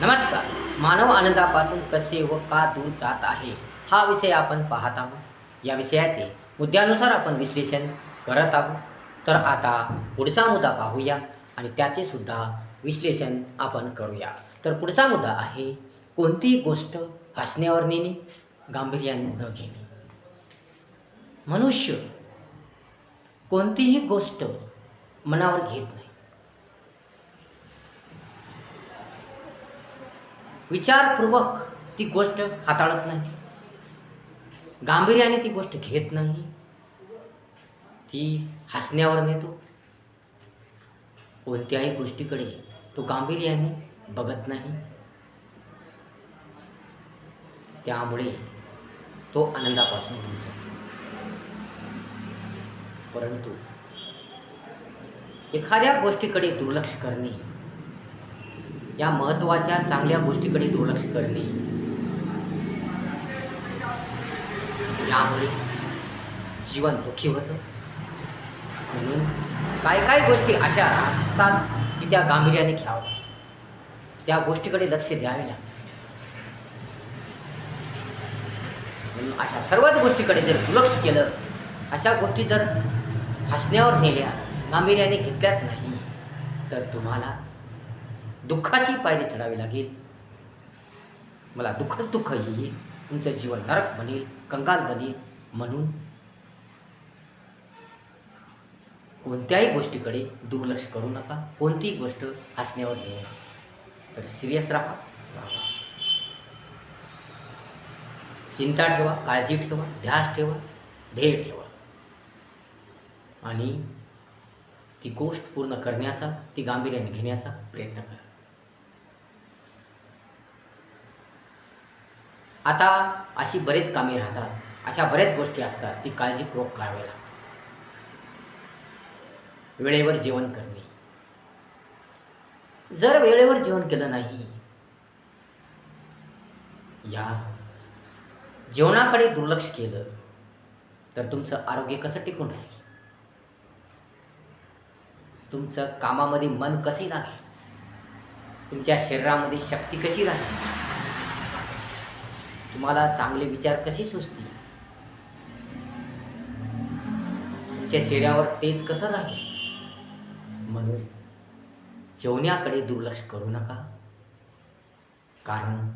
नमस्कार. मानव आनंदापासून कसे व का दूर जात आहे हा विषय आपण पाहत आहोत. या विषयाचे मुद्द्यानुसार आपण विश्लेषण करत आहोत. तर आता पुढचा मुद्दा पाहूया आणि त्याचे सुद्धा विश्लेषण आपण करूया. तर पुढचा मुद्दा आहे कोणतीही गोष्ट हसण्यावर नेणे गांभीर्याने न घेणे? मनुष्य कोणतीही गोष्ट मनावर घेत नाही. विचारपूर्वक ती गोष्ट हाताळत नाही. गांभीर्याने ती गोष्ट घेत नाही. ती हसण्यावर नेतो. कोणत्याही गोष्टीकडे तो गांभीर्याने बघत नाही. त्यामुळे तो आनंदापासून दूर जातो. परंतु एखाद्या गोष्टीकडे दुर्लक्ष करणे या महत्त्वाच्या चांगल्या गोष्टीकडे दुर्लक्ष करणे. यामुळे जीवन दुःखी होतं. म्हणून काय काय गोष्टी अशा असतात की त्या गांभीर्याने घ्याव्या. त्या गोष्टीकडे लक्ष द्यावे लागते. म्हणून अशा सर्वच गोष्टीकडे जर दुर्लक्ष केलं अशा गोष्टी जर हसण्यावर नेल्या गांभीर्याने घेतल्याच नाही तर तुम्हाला दुःखाची पायरी चढावी लागेल. मला दुःखच दुःख येईल. तुमचं जीवन नरक बनेल कंगाल बनेल. म्हणून कोणत्याही गोष्टीकडे दुर्लक्ष करू नका. कोणतीही गोष्ट हसण्यावर घेऊ नका. तर सिरियस राहा. चिंता ठेवा काळजी ठेवा ध्यास ठेवा ध्येय ठेवा. आणि ती गोष्ट पूर्ण करण्याचा ती गांभीर्याने घेण्याचा प्रयत्न करा. आता अशी बरेच कामे राहतात. अशा बऱ्याच गोष्टी असतात. ती काळजीपूर्वक कराव्या लागतात. वेळेवर जेवण करणे. जर वेळेवर जेवण केलं नाही या जेवणाकडे दुर्लक्ष केलं तर तुमचं आरोग्य कसं टिकून राहील? तुमचं कामामध्ये मन कसे लागेल? तुमच्या शरीरामध्ये शक्ती कशी राहील? तुम्हाला चांगले विचार कसे सुचतील? तुमच्या चेहऱ्यावर तेज कसं राहील? म्हणून जेवण्याकडे दुर्लक्ष करू नका. कारण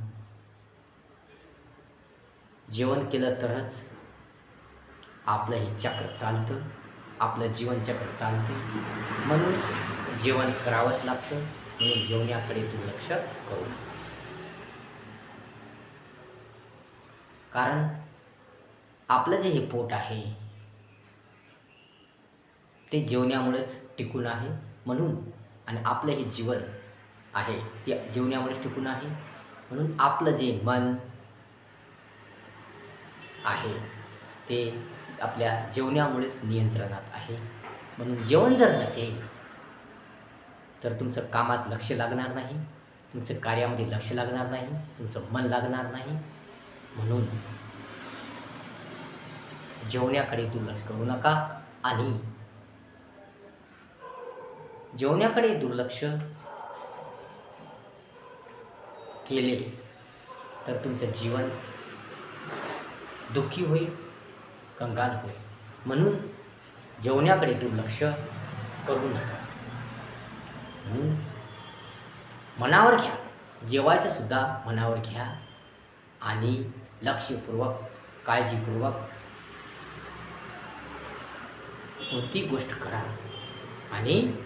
जेवण केलं तरच आपलं हे चक्र चालतं आपलं जीवनचक्र चालते. म्हणून जेवण करावंच लागतं. म्हणून जेवण्याकडे दुर्लक्ष करू नका. कारण आपलं जे हे पोट आहे ते जेवण्यामुळेच टिकून आहे म्हणून आणि आपलं हे जीवन आहे ते जेवण्यामुळेच टिकून आहे म्हणून आपलं जे मन आहे ते आपल्या जेवण्यामुळेच नियंत्रणात आहे. म्हणून जेवण जर नसेल तर तुमचं कामात लक्ष लागणार नाही तुमचं कार्यामध्ये लक्ष लागणार नाही तुमचं मन लागणार नाही म्हणून जेवण्याकडे दुर्लक्ष करू नका आणि जेवण्याकडे दुर्लक्ष केले तर तुमचं जीवन दुःखी होईल कंगाल होईल. म्हणून जेवण्याकडे दुर्लक्ष करू नका. म्हणून मनावर घ्या. जेवायचं सुद्धा मनावर घ्या आणि लक्षपूर्वक काळजीपूर्वक कोणती गोष्ट करा आणि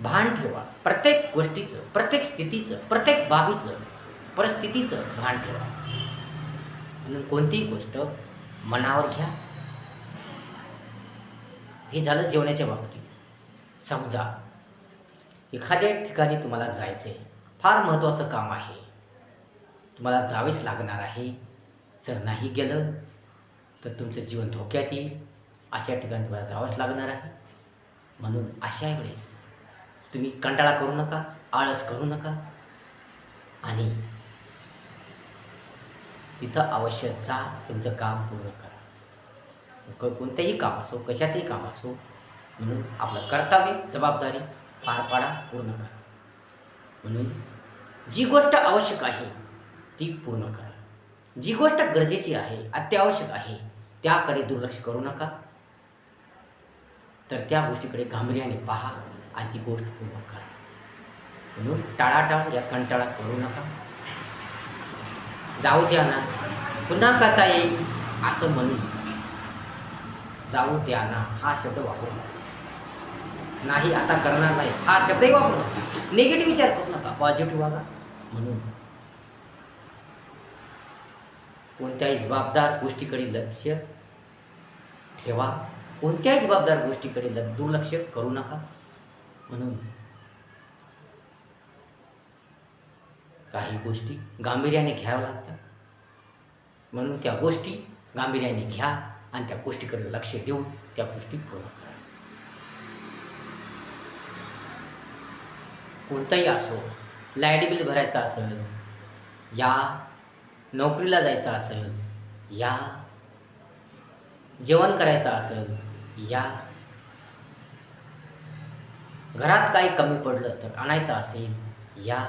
भान ठेवा. प्रत्येक गोष्टीचं प्रत्येक स्थितीचं प्रत्येक बाबीचं परिस्थितीचं भान ठेवा. म्हणून कोणतीही गोष्ट मनावर घ्या. हे झालं जेवणाच्या बाबतीत. समजा एखाद्या ठिकाणी तुम्हाला जायचं आहे फार महत्त्वाचं काम आहे. तुम्हाला जावेच लागणार आहे. जर नाही गेलं तर तुमचं जीवन धोक्यात येईल. अशा ठिकाणी तुम्हाला जावंच लागणार आहे. म्हणून अशा वेळेस तुम्ही कंटाळा करू नका आळस करू नका. आणि तिथं अवश्य जा तुमचं काम पूर्ण करा. क कोणतंही काम असो कशाचंही काम असो म्हणून आपलं कर्तव्य जबाबदारी पार पाडा पूर्ण करा. म्हणून जी गोष्ट आवश्यक आहे ती पूर्ण करा. जी गोष्ट गरजेची आहे अत्यावश्यक आहे त्याकडे दुर्लक्ष करू नका. तर त्या गोष्टीकडे गांभीर्याने पहा आणि ती गोष्ट पूर्ण करा. म्हणून टाळाटाळ या कंटाळा करू नका. जाऊ द्या ना. पुन्हा करता येईल असं म्हणून. जाऊ द्या ना हा शब्द वापरू नका. नाही आता करणार नाही हा शब्दही वापरू नका. निगेटिव्ह विचार करू नका. पॉझिटिव्ह वागा. म्हणून कोणत्याही जबाबदार गोष्टीकडे लक्ष ठेवा. कोणत्याही जबाबदार गोष्टीकडे ल दुर्लक्ष करू नका. म्हणून काही गोष्टी गांभीर्याने घ्याव्या लागतात. म्हणून त्या गोष्टी गांभीर्याने घ्या आणि त्या गोष्टीकडे लक्ष देऊन त्या गोष्टी पूर्ण करा. कोणताही असो लाइट बिल भरायचं असेल या नोकरीला जायचं असेल या. जेवण करायचं असेल या. घरात काही कमी पडलं तर आणायचं असेल या.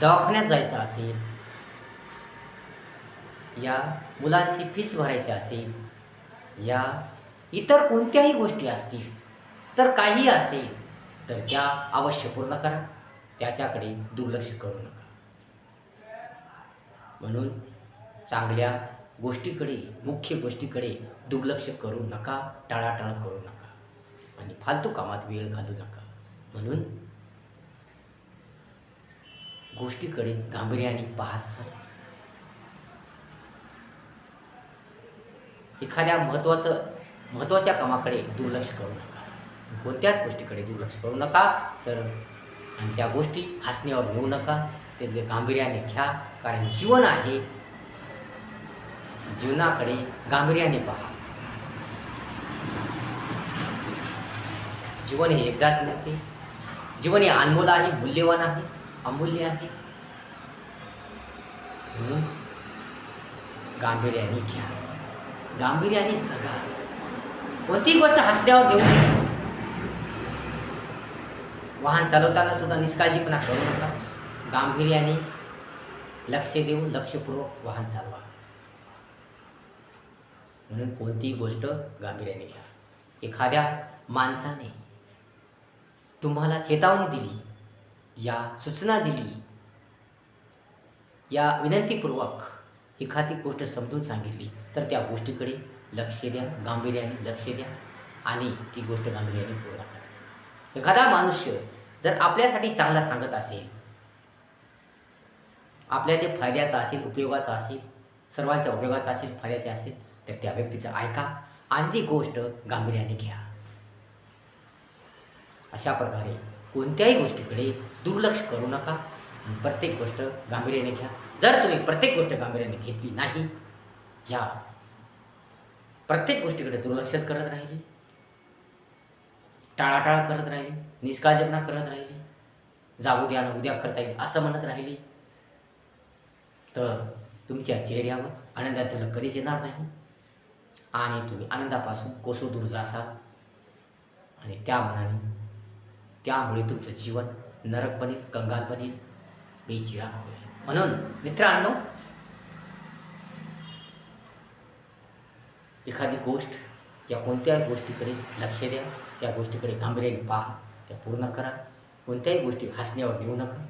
दवाखान्यात जायचं असेल या. मुलांची फीस भरायची असेल या. इतर कोणत्याही गोष्टी असतील तर काही असेल तर त्या अवश्य पूर्ण करा. त्याच्याकडे दुर्लक्ष करू नका. म्हणून चांगल्या गोष्टीकडे मुख्य गोष्टीकडे दुर्लक्ष करू नका टाळाटाळ करू नका. आणि फालतू कामात वेळ घालू नका. म्हणून गोष्टीकडे गांभीर्याने पाहत सर एखाद्या महत्त्वाचं महत्त्वाच्या कामाकडे दुर्लक्ष करू नका. कोणत्याच गोष्टीकडे दुर्लक्ष करू नका तर आणि त्या गोष्टी हसण्यावर नेऊ नका. ते गांभीर्याने घ्या कारण जीवन आहे. जीवनाकडे गांभीर्याने पहा. जीवन हे एकदाच मिळते जीवन हे अनमोल आहे मूल्यवान आहे अमूल्य आहे. म्हणून गांभीर्याने घ्या. गांभीर्याने जगा. कोणतीही गोष्ट हसण्यावर देऊ नका. वाहन चालवताना सुद्धा निष्काळजीपणा करू नका. गांभीर्याने लक्ष देऊन लक्षपूर्वक वाहन चालवा. म्हणून कोणतीही गोष्ट गांभीर्याने घ्या. एखाद्या माणसाने तुम्हाला चेतावणी दिली या सूचना दिली या विनंतीपूर्वक एखादी गोष्ट समजून सांगितली तर त्या गोष्टीकडे लक्ष द्या गांभीर्याने लक्ष द्या आणि ती गोष्ट गांभीर्याने पूर्ण करा. एखादा मनुष्य जर आपल्यासाठी चांगला सांगत असेल आपल्या ते फायद्याचा असेल उपयोगाचा असेल सर्वांच्या उपयोगाचा असेल फायद्याचे असेल तर त्या व्यक्तीचं ऐका आणि ती गोष्ट गांभीर्याने घ्या. अशा प्रकारे कोणत्याही गोष्टीकडे दुर्लक्ष करू नका प्रत्येक गोष्ट गांभीर्याने घ्या. जर तुम्ही प्रत्येक गोष्ट गांभीर्याने घेतली नाही या प्रत्येक गोष्टीकडे दुर्लक्षच करत राहिली. टाळाटाळ करत राहिले निष्काळजीपणा करत राहिली जाऊ द्या ना उद्या करता येईल असं म्हणत राहिली. तर तुमच्या चेहऱ्यावर आनंदाचं झलक कधीच येणार नाही. आणि तुम्ही आनंदापासून कोसो दूर जासाल. आणि त्या मनाने त्यामुळे तुमचं जीवन नरक बनेल कंगाल बनेल बेचिराग होईल. म्हणून मित्रांनो एखादी गोष्ट या कोणत्याही गोष्टीकडे लक्ष द्या. त्या गोष्टीकडे गांभीर्याने पहा. त्या पूर्ण करा. कोणत्याही गोष्टी हसण्यावर देऊ नका.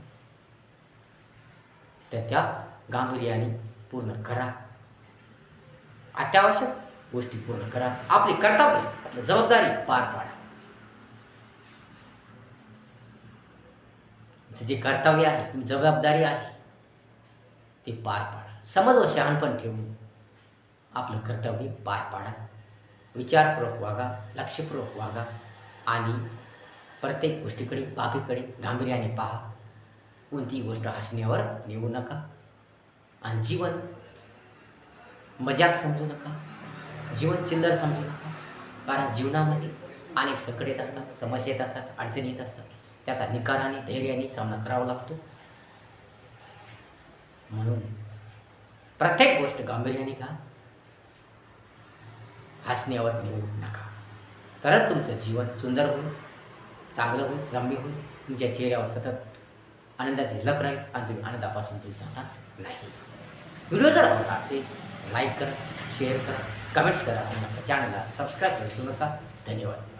तर त्या गांभीर्याने पूर्ण करा. अत्यावश्यक गोष्टी पूर्ण करा. आपली कर्तव्य आपली जबाबदारी पार पाडा. जे कर्तव्य आहे तुमची जबाबदारी आहे ते पार पाडा. समज व शहाणपण ठेवून आपलं कर्तव्य पार पाडा. विचारपूर्वक वागा लक्षपूर्वक वागा आणि प्रत्येक गोष्टीकडे बाबीकडे गांभीर्याने पहा. कोणतीही गोष्ट हसण्यावर नेऊ नका आणि जीवन मजाक समजू नका. जीवन चिल्लर समजू नका. कारण जीवनामध्ये अनेक संकट येत असतात समस्या येत असतात अडचणी येत असतात. त्याचा निकाराने धैर्याने सामना करावा लागतो. म्हणून प्रत्येक गोष्ट गांभीर्याने का हसण्यावर नेऊ नका. तरच तुमचं जीवन सुंदर होईल चांगलं होईल रम्य होईल. तुमच्या चेहऱ्यावर सतत आनंदाची झलक राहील आणि तुम्ही आनंदापासून दूर जाणार नाही. व्हिडिओ जर आवडला असेल लाईक करा शेअर करा कमेंट्स करा आणि आपल्या चॅनलला सबस्क्राईब करू नका. धन्यवाद.